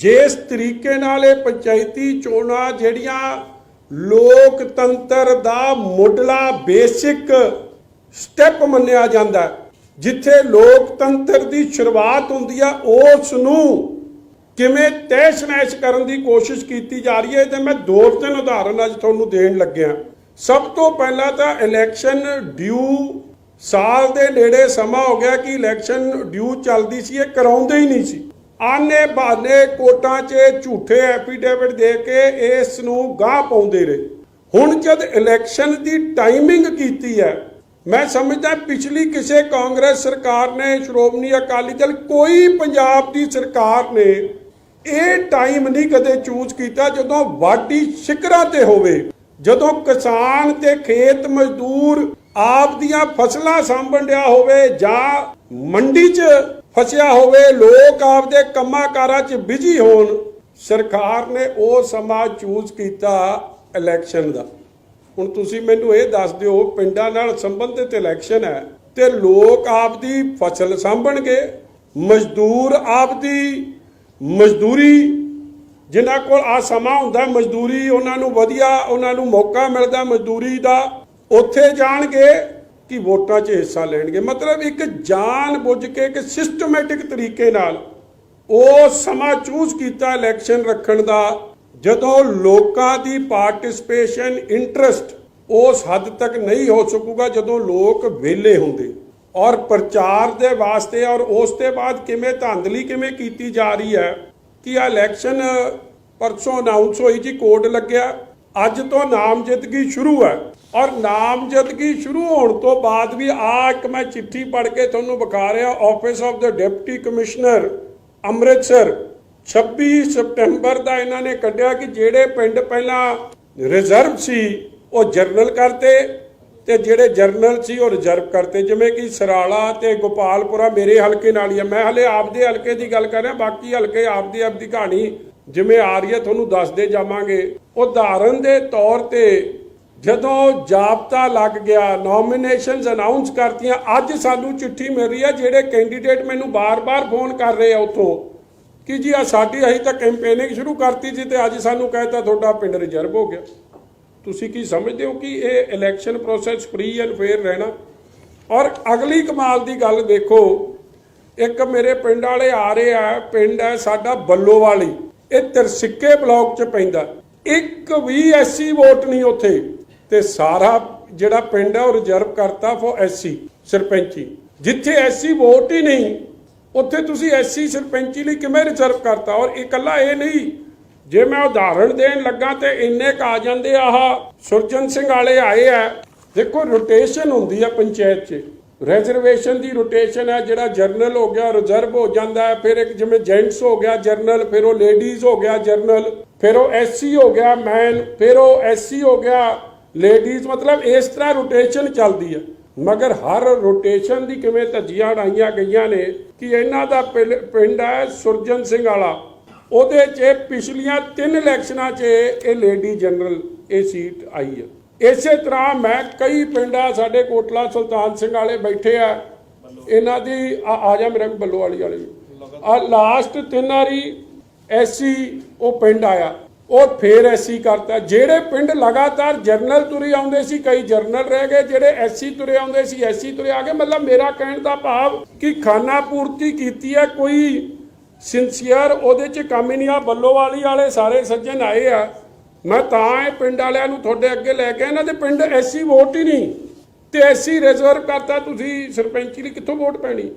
ਜਿਸ ਤਰੀਕੇ ਨਾਲ ਇਹ ਪੰਚਾਇਤੀ ਚੋਣਾਂ ਜਿਹੜੀਆਂ ਲੋਕਤੰਤਰ ਦਾ ਮੁੱਢਲਾ ਬੇਸਿਕ ਸਟੈਪ ਮੰਨਿਆ ਜਾਂਦਾ ਜਿੱਥੇ ਲੋਕਤੰਤਰ ਦੀ ਸ਼ੁਰੂਆਤ ਹੁੰਦੀ ਆ ਉਸ ਨੂੰ ਕਿਵੇਂ ਤਹਿਸ਼ ਨਹਿਸ਼ ਕਰਨ ਦੀ ਕੋਸ਼ਿਸ਼ ਕੀਤੀ ਜਾ ਰਹੀ ਹੈ ਤੇ ਮੈਂ ਦੋ ਤਿੰਨ ਉਦਾਹਰਨ ਅੱਜ ਤੁਹਾਨੂੰ ਦੇਣ ਲੱਗਿਆ ਸਭ ਤੋਂ ਪਹਿਲਾਂ ਤਾਂ ਇਲੈਕਸ਼ਨ ਡਿਊ ਸਾਲ ਦੇ ਨੇੜੇ ਸਮਾਂ ਹੋ ਗਿਆ ਕਿ ਇਲੈਕਸ਼ਨ ਡਿਊ ਚੱਲਦੀ ਸੀ, ਇਹ ਕਰਾਉਂਦੇ ਹੀ ਨਹੀਂ ਸੀ। ਆਨੇ ਬਹਾਨੇ ਕੋਟਾਂ 'ਚ ਝੂਠੇ ਐਫੀਡੇਵਿਟ ਦੇ ਕੇ ਇਸ ਨੂੰ ਗਾਹ ਪਾਉਂਦੇ ਰਹੇ। ਹੁਣ ਜਦ ਇਲੈਕਸ਼ਨ ਦੀ ਟਾਈਮਿੰਗ ਕੀਤੀ ਹੈ, ਮੈਂ ਸਮਝਦਾ ਪਿਛਲੀ ਕਿਸੇ ਕਾਂਗਰਸ ਸਰਕਾਰ ਨੇ, ਸ਼੍ਰੋਮਣੀ ਅਕਾਲੀ ਦਲ, ਕੋਈ ਪੰਜਾਬ ਦੀ ਸਰਕਾਰ ਨੇ ਇਹ ਟਾਈਮ ਨਹੀਂ ਕਦੇ ਚੂਜ਼ ਕੀਤਾ ਜਦੋਂ ਵਾਢੀ ਸ਼ਿਕਰਾਂ ਤੇ ਹੋਵੇ। ਜਦੋਂ ਕਿਸਾਨ ਤੇ ਖੇਤ ਮਜ਼ਦੂਰ ਆਪ ਦੀਆਂ ਫਸਲਾਂ ਸਾਂਭਣ ਡਿਆ ਹੋਵੇ ਜਾਂ ਮੰਡੀ 'ਚ ਫਸਿਆ ਹੋਵੇ, ਲੋਕ ਆਪਦੇ ਕੰਮਾਂ ਕਾਰਾਂ 'ਚ ਬਿਜ਼ੀ ਹੋਣ, ਸਰਕਾਰ ਨੇ ਉਹ ਸਮਾਂ ਚੂਜ਼ ਕੀਤਾ ਇਲੈਕਸ਼ਨ ਦਾ। ਹੁਣ ਤੁਸੀਂ ਮੈਨੂੰ ਇਹ ਦੱਸ ਦਿਓ, ਪਿੰਡਾਂ ਨਾਲ ਸੰਬੰਧਿਤ ਇਲੈਕਸ਼ਨ ਹੈ ਤੇ ਲੋਕ ਆਪਦੀ ਫਸਲ ਸਾਂਭਣਗੇ, ਮਜ਼ਦੂਰ ਆਪਦੀ ਮਜ਼ਦੂਰੀ, ਜਿਨ੍ਹਾਂ ਕੋਲ ਆ ਸਮਾਂ ਹੁੰਦਾ ਮਜ਼ਦੂਰੀ ਉਹਨਾਂ ਨੂੰ ਵਧੀਆ, ਉਹਨਾਂ ਨੂੰ ਮੌਕਾ ਮਿਲਦਾ ਮਜ਼ਦੂਰੀ ਦਾ, ਉੱਥੇ ਜਾਣਗੇ ਕਿ ਵੋਟਾਂ 'ਚ ਹਿੱਸਾ ਲੈਣਗੇ। ਮਤਲਬ ਇੱਕ ਜਾਣ ਬੁੱਝ ਕੇ ਇੱਕ ਸਿਸਟਮੈਟਿਕ ਤਰੀਕੇ ਨਾਲ ਉਹ ਸਮਾਂ ਚੂਜ਼ ਕੀਤਾ ਇਲੈਕਸ਼ਨ ਰੱਖਣ ਦਾ, ਜਦੋਂ ਲੋਕਾਂ ਦੀ ਪਾਰਟਿਸਪੇਸ਼ਨ ਇੰਟਰਸਟ ਉਸ ਹੱਦ ਤੱਕ ਨਹੀਂ ਹੋ ਸਕੂਗਾ ਜਦੋਂ ਲੋਕ ਵਿਹਲੇ ਹੁੰਦੇ। ਔਰ ਪ੍ਰਚਾਰ ਦੇ ਵਾਸਤੇ ਔਰ ਉਸ ਤੋਂ ਬਾਅਦ ਕਿਵੇਂ ਧਾਂਦਲੀ ਕਿਵੇਂ ਕੀਤੀ ਜਾ ਰਹੀ ਹੈ ਕਿ ਆ ਇਲੈਕਸ਼ਨ ਪਰਸੋਂ ਅਨਾਉਂਸ ਹੋਈ ਜੀ, ਕੋਡ ਲੱਗਿਆ। ਅੱਜ ਤੋਂ ਨਾਮਜ਼ਦਗੀ ਸ਼ੁਰੂ ਹੈ। ਔਰ ਨਾਮਜ਼ਦਗੀ ਸ਼ੁਰੂ ਹੋਣ ਤੋਂ ਬਾਅਦ ਵੀ ਆ ਇੱਕ ਮੈਂ ਚਿੱਠੀ ਪੜ੍ਹ ਕੇ ਤੁਹਾਨੂੰ ਵਿਖਾ ਰਿਹਾ ਆਫਿਸ ਆਫ ਦਾ ਡਿਪਟੀ ਕਮਿਸ਼ਨਰ ਅੰਮ੍ਰਿਤਸਰ। 26 ਸਪਟੈਂਬਰ ਦਾ ਇਹਨਾਂ ਨੇ ਕੱਢਿਆ ਕਿ ਜਿਹੜੇ ਪਿੰਡ ਪਹਿਲਾਂ ਰਿਜ਼ਰਵ ਸੀ, ਉਹ ਜਰਨਲ ਕਰਤੇ ਤੇ ਜਿਹੜੇ ਜਰਨਲ ਸੀ, ਉਹ ਰਿਜ਼ਰਵ ਕਰਤੇ। ਜਿਵੇਂ ਕਿ ਸਰਾਲਾ ਤੇ ਗੋਪਾਲਪੁਰਾ ਮੇਰੇ ਹਲਕੇ ਨਾਲ ਹੀ ਹੈ। ਮੈਂ ਹਲੇ ਆਪਦੇ ਹਲਕੇ ਦੀ ਗੱਲ ਕਰ ਰਿਹਾ, ਬਾਕੀ ਹਲਕੇ ਆਪਦੀ ਆਪਦੀ ਕਹਾਣੀ ਜਿਵੇਂ ਆ ਰਹੀ ਹੈ ਤੁਹਾਨੂੰ ਦੱਸਦੇ ਜਾਵਾਂਗੇ, ਉਦਾਹਰਨ ਦੇ ਤੌਰ ਤੇ ਜਦੋਂ ਜਾਬਤਾ ਲੱਗ ਗਿਆ ਨੋਮੀਨੇਸ਼ਨਸ ਅਨਾਉਂਸ ਕਰਤੀਆਂ, ਅੱਜ ਸਾਨੂੰ ਚਿੱਠੀ ਮਿਲ ਰਹੀ ਹੈ, ਜਿਹੜੇ ਕੈਂਡੀਡੇਟ ਮੈਨੂੰ ਬਾਰ-ਬਾਰ ਫੋਨ ਕਰ ਰਹੇ ਆ ਉਥੋਂ। ਕਿ ਜੀ ਆ ਸਾਡੀ ਅਸੀਂ ਤਾਂ ਕੈਂਪੇਨਿੰਗ ਸ਼ੁਰੂ ਕਰਤੀ ਸੀ ਤੇ ਅੱਜ ਸਾਨੂੰ ਕਹਿਤਾ ਤੁਹਾਡਾ ਪਿੰਡ ਰਿਜ਼ਰਵ ਹੋ ਗਿਆ। ਤੁਸੀਂ ਕੀ ਸਮਝਦੇ ਹੋ ਕਿ ਇਹ election process free and fair ਰਹਿਣਾ? ਔਰ ਅਗਲੀ ਕਮਾਲ ਦੀ ਗੱਲ ਦੇਖੋ, ਇੱਕ ਮੇਰੇ ਪਿੰਡ ਵਾਲੇ ਆ ਰਹੇ ਆ, ਪਿੰਡ ਹੈ ਸਾਡਾ ਬੱਲੋਵਾਲੀ। ਇਹ ਤਰਸਿੱਕੇ ਬਲਾਕ ਚ ਪੈਂਦਾ। ਇੱਕ ਵੀ ਐਸਸੀ ਵੋਟ ਨਹੀਂ ਉੱਥੇ। ਤੇ ਸਾਰਾ ਜਿਹੜਾ ਪਿੰਡ ਹੈ ਉਹ ਰਿਜ਼ਰਵ ਕਰਤਾ ਫॉर ਐਸਸੀ ਸਰਪੰਚੀ। ਜਿੱਥੇ ਐਸਸੀ ਵੋਟ ਹੀ ਨਹੀਂ, ਉੱਥੇ ਤੁਸੀਂ ਐਸਸੀ ਸਰਪੰਚੀ ਲਈ ਕਿਵੇਂ ਰਿਜ਼ਰਵ ਕਰਤਾ? ਔਰ ਇਕੱਲਾ ਇਹ ਨਹੀਂ, ਜੇ ਮੈਂ ਉਦਾਹਰਣ ਦੇਣ ਲੱਗਾ ਤੇ ਇੰਨੇ ਕ ਆ ਜਾਂਦੇ ਆਹ ਸੁਰਜਨ ਸਿੰਘ ਵਾਲੇ ਆਏ ਆ। ਦੇਖੋ ਰੋਟੇਸ਼ਨ ਹੁੰਦੀ ਆ ਪੰਚਾਇਤ 'ਚ। ਰਿਜ਼ਰਵੇਸ਼ਨ ਦੀ ਰੋਟੇਸ਼ਨ ਹੈ, ਜਿਹੜਾ ਜਰਨਲ ਹੋ ਗਿਆ ਰਿਜ਼ਰਵ ਹੋ ਜਾਂਦਾ ਹੈ, ਫਿਰ ਇੱਕ ਜਿਵੇਂ ਜੈਂਟਸ ਹੋ ਗਿਆ ਜਰਨਲ ਫਿਰ ਉਹ ਲੇਡੀਜ਼ ਹੋ ਗਿਆ ਜਰਨਲ ਫਿਰ ਉਹ ਐਸਸੀ ਹੋ ਗਿਆ ਮੈਨ ਫਿਰ ਉਹ ਐਸਸੀ ਹੋ ਗਿਆ ਲੇਡੀਜ਼ ਮਤਲਬ ਇਸ ਤਰ੍ਹਾਂ ਰੋਟੇਸ਼ਨ ਚੱਲਦੀ ਹੈ। ਮਗਰ ਹਰ ਰੋਟੇਸ਼ਨ ਦੀ ਕਿਵੇਂ ਧੱਜੀਆਂ ਉਡਾਈਆਂ ਗਈਆਂ ਨੇ, ਕਿ ਇਹਨਾਂ ਦਾ ਪਿਲ- ਪਿੰਡ ਹੈ ਸੁਰਜਨ ਸਿੰਘ ਵਾਲਾ, ਉਹਦੇ 'ਚ ਪਿਛਲੀਆਂ ਤਿੰਨ ਇਲੈਕਸ਼ਨਾਂ 'ਚ ਇਹ ਲੇਡੀ ਜਨਰਲ ਇਹ ਸੀਟ ਆਈ ਹੈ। ਇਸੇ ਤਰ੍ਹਾਂ ਮੈਂ ਕਈ ਪਿੰਡਾਂ, ਸਾਡੇ ਕੋਟਲਾ ਸੁਲਤਾਨ ਸਿੰਘ ਵਾਲੇ ਬੈਠੇ ਆ। ਇਹਨਾਂ ਦੀ ਆ ਜਾ ਮੇਰੇ ਕੋਲ ਬੱਲੋ ਵਾਲੀ। ਵਾਲੇ ਆ ਲਾਸਟ ਤਿੰਨ ਵਾਰੀ ਐਸੀ ਉਹ ਪਿੰਡ ਆਇਆ। ਉਹ ਫੇਰ ਐਸੀ ਕਰਤਾ। ਜਿਹੜੇ ਪਿੰਡ ਲਗਾਤਾਰ ਜਰਨਲ ਤੁਰੇ ਆਉਂਦੇ ਸੀ, ਕਈ ਜਰਨਲ ਰਹਿ ਗਏ। ਜਿਹੜੇ ਐਸੀ ਤੁਰੇ ਆਉਂਦੇ ਸੀ, ਐਸੀ ਤੁਰੇ ਆ ਗਏ। ਮਤਲਬ ਮੇਰਾ ਕਹਿਣ ਦਾ ਭਾਵ ਕਿ ਖਾਨਾ ਪੂਰਤੀ ਕੀਤੀ ਹੈ, ਕੋਈ ਸਿੰਸੀਅਰ ਉਹਦੇ ਚ ਕੰਮ ਹੀ ਨਹੀਂ। ਆ ਬੱਲੋਵਾਲੀ ਵਾਲੇ ਸਾਰੇ ਸੱਜਣ ਆਏ ਆ। ਮੈਂ ਤਾਂ ਇਹ ਪਿੰਡ ਵਾਲਿਆਂ ਨੂੰ ਤੁਹਾਡੇ ਅੱਗੇ ਲੈ ਕੇ ਇਹਨਾਂ ਦੇ ਪਿੰਡ ਐਸੀ ਵੋਟ ਹੀ ਨਹੀਂ, ਤੇ ਐਸੀ ਰਿਜ਼ਰਵ ਕਰਤਾ ਤੁਸੀਂ ਸਰਪੰਚੀ ਲਈ, ਕਿੱਥੋਂ ਵੋਟ ਪੈਣੀ?